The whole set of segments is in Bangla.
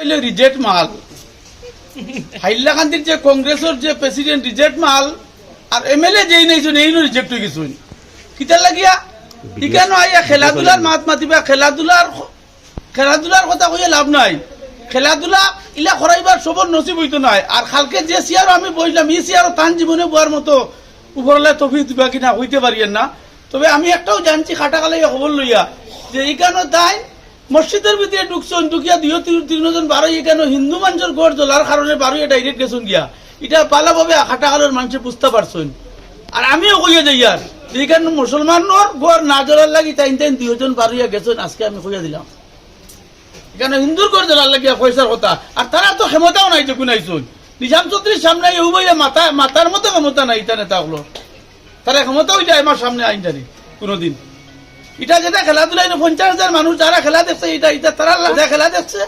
হইলে রিজেক্ট মাল। হাইলাকান্দির যে কংগ্রেসের যে প্রেসিডেন্ট রিজেক্ট মাল আর এমএলএ যেই নেইছেন এই রিজেক্ট হয়ে গেছেন কিতার লাগিয়া? ইকানো আইয়া খেলাধুলার মাত মাতিবা খেলাধুলার খেলাধুলার কথা কইয়া লাভ নাই। খেলাধুলা ইলা করাইবার সবর নসিব হইতো নাই। আর খালকে যে চেয়ারও আমি বইলাম এই চেয়ারও তান জীবনে বয়ার মতো উপরলে তফি দিবা কিনা হইতে পারিয়েন না। তবে আমি একটাও জানছি খাটাকালাই খবর লইয়া যে এখানে তাই মসজিদের ভিতরে ঢুকছেন, ঢুকিয়া দুই তিনজন বারো এখানে হিন্দু মানুষের গড় জ্বলার কারণে বারো ডাইরেক্ট গেছেন গিয়া। এটা পালাভাবে খাটাকালের মানুষে বুঝতে পারছেন। আর আমিও কইয়া যাই আর, যে এখানে মুসলমানের গড় না জ্বলার লাগি তাই তাই দুইজন বারোইয়া গেছেন, আজকে আমি কইয়া দিলাম। এখানে হিন্দুর গড় জ্বলার লাগিয়া পয়সার কথা। আর তারা তো ক্ষমতাও নাই যে গুনাইছুন নিজাম চৌধুরীর সামনে উভয় মাথা মাথার মতো ক্ষমতা নাই ইটা নেতাগুলো তারা ক্ষমতা হইলে আমার সামনে আইন জানি কোনোদিন। এটা যেটা খেলাধুলা পঞ্চাশ হাজার মানুষ যারা খেলা দেখছে এটা এটা তারা যা খেলা দেখছে।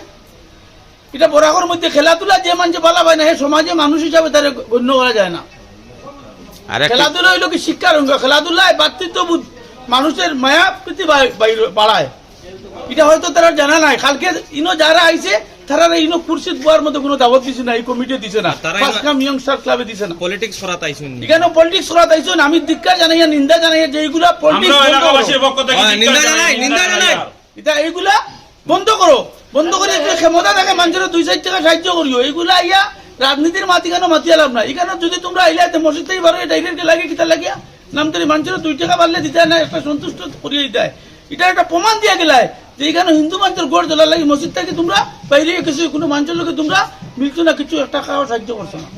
এটা বরাকর মধ্যে খেলাধুলা যে মানুষ বলা হয় না সে সমাজে মানুষ হিসাবে তারা গণ্য করা যায় না। আর খেলাধুলা হইল কি শিক্ষার অঙ্গ। খেলাধুলায় বাতৃত্ববোধ মানুষের মায়া প্রীতি বাড়- বাড়- বাড়ায়। এটা হয়তো তারা জানা নাই। কালকে ইনো যারা আইছে তারা বোয়ার মধ্যে কোনো দাবত দিছে না এই কমিটি দিছে না। পাঁচকাম ইয়ংস্টার ক্লাবে দিছে না। পলিটিক্স করাত আইছুন এখানে পলিটিক্স করা তাইছেন আমি ধিক্কার জানাইয়া নিন্দা আমরা পলিটিক্স পক্ষ থেকে নিন্দা জানাই, নিন্দা জানাই। এটা এইগুলা বন্ধ করো। বন্ধ করে ক্ষমতা থাকে মানুষের দুই চার টাকা সাহায্য করিও। এইগুলা ইয়া রাজনীতির মাতি কেন মাতিয়া লাভ না এখানে যদি তোমরা আইলে এতে মসজিদ থেকে বারো ডাইরেক্ট লাগে কিতা লাগিয়া নাম তৈরি মানুষের দুই টাকা বাড়লে দিতে না একটা সন্তুষ্ট করিয়ে দিতে এটা একটা প্রমাণ দিয়া গেলায়। যে এখানে হিন্দু মানুষের গড় জলার লাগে মসজিদ থেকে তোমরা বাইরে কিছু কোনো মানুষের লোকে তোমরা মিলছো না, কিছু একটা খাওয়া সাহায্য করছ না।